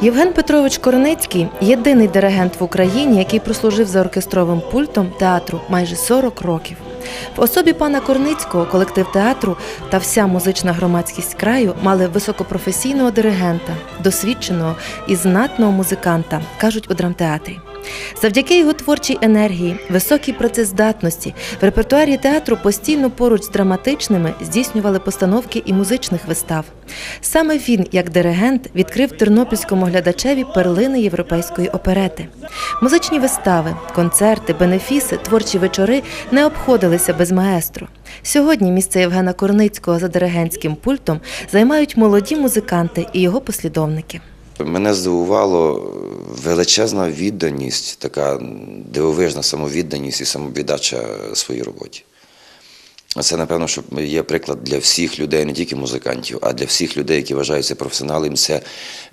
Євген Петрович Корницький єдиний диригент в Україні, який прослужив за оркестровим пультом театру майже 40 років. В особі пана Корницького колектив театру та вся музична громадськість краю мали високопрофесійного диригента, досвідченого і знатного музиканта, кажуть у драмтеатрі. Завдяки його творчій енергії, високій працездатності в репертуарі театру постійно поруч з драматичними здійснювали постановки і музичних вистав. Саме він, як диригент, відкрив тернопільському глядачеві перлини європейської оперети. Музичні вистави, концерти, бенефіси, творчі вечори не обходилися без маестро. Сьогодні місце Євгена Корницького за диригентським пультом займають молоді музиканти і його послідовники. Мене здивувало величезна відданість, така дивовижна самовідданість і самовіддача своїй роботі. Це, напевно, що є приклад для всіх людей, не тільки музикантів, а для всіх людей, які вважаються професіоналами. Це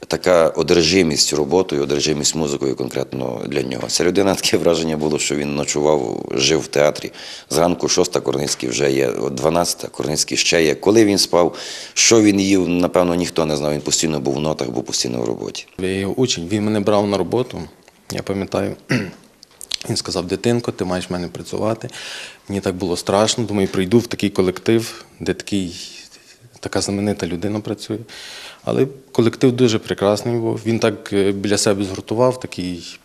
така одержимість роботою, одержимість музикою конкретно для нього. Ця людина таке враження було, що він ночував, жив в театрі. Зранку шоста Корницький вже є, от 12 Корницький ще є. Коли він спав, що він їв, напевно, ніхто не знав. Він постійно був в нотах, був постійно в роботі. Я його учень, він мене брав на роботу. Я пам'ятаю, він сказав: дитинко, ти маєш в мене працювати. Мені так було страшно. Думаю, прийду в такий колектив, де такий, така знаменита людина працює. Але колектив дуже прекрасний був. Він так е, біля себе згуртував, такий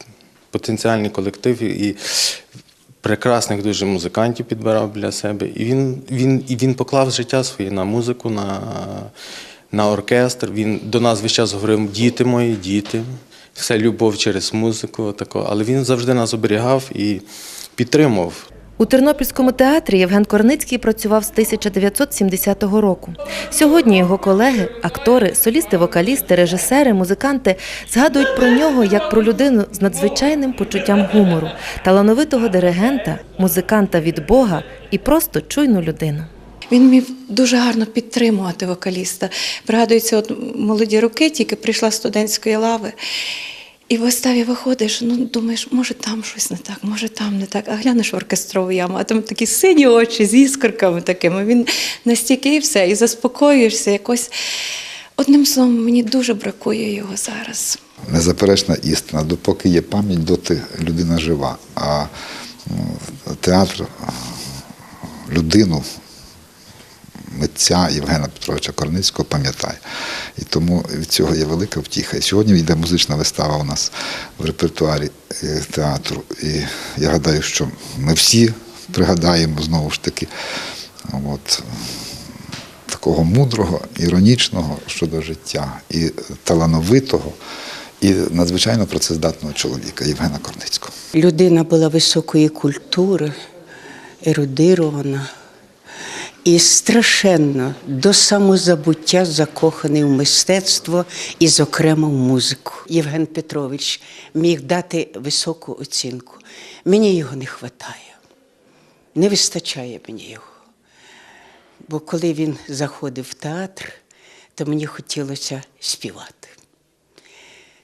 потенціальний колектив і прекрасних дуже музикантів підбирав біля себе. І він, він, і він поклав життя своє на музику, на, на оркестр. Він до нас весь час говорив: діти мої, діти. Все любов через музику, тако. але він завжди нас оберігав і підтримував. У Тернопільському театрі Євген Корницький працював з 1970 року. Сьогодні його колеги, актори, солісти, вокалісти, режисери, музиканти згадують про нього як про людину з надзвичайним почуттям гумору, талановитого диригента, музиканта від Бога і просто чуйну людину. Він вмів дуже гарно підтримувати вокаліста. Пригадується, от молоді роки, тільки прийшла з студентської лави. І в виставі виходиш, ну думаєш, може там щось не так, може там не так, а глянеш в оркестрову яму, а там такі сині очі з іскорками такими. Він настільки і все, і заспокоюєшся якось. Одним словом, мені дуже бракує його зараз. Незаперечна істина. Допоки є пам'ять, доти людина жива. А ну, театр людину, митця Євгена Петровича Корницького пам'ятає. І тому від цього є велика втіха. І сьогодні йде музична вистава у нас в репертуарі е, театру. І я гадаю, що ми всі пригадаємо знову ж таки. От, такого мудрого, іронічного щодо життя, і талановитого, і надзвичайно працездатного чоловіка Євгена Корницького. Людина була високої культури, ерудирована і страшенно до самозабуття закоханий в мистецтво і, зокрема, в музику. Євген Петрович міг дати високу оцінку. Мені його не вистачає. Не вистачає мені його. Бо коли він заходив в театр, то мені хотілося співати.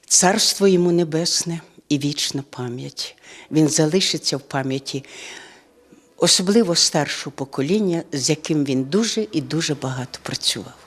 Царство йому небесне і вічна пам'ять. Він залишиться в пам'яті, особливо старшого покоління, з яким він дуже і дуже багато працював.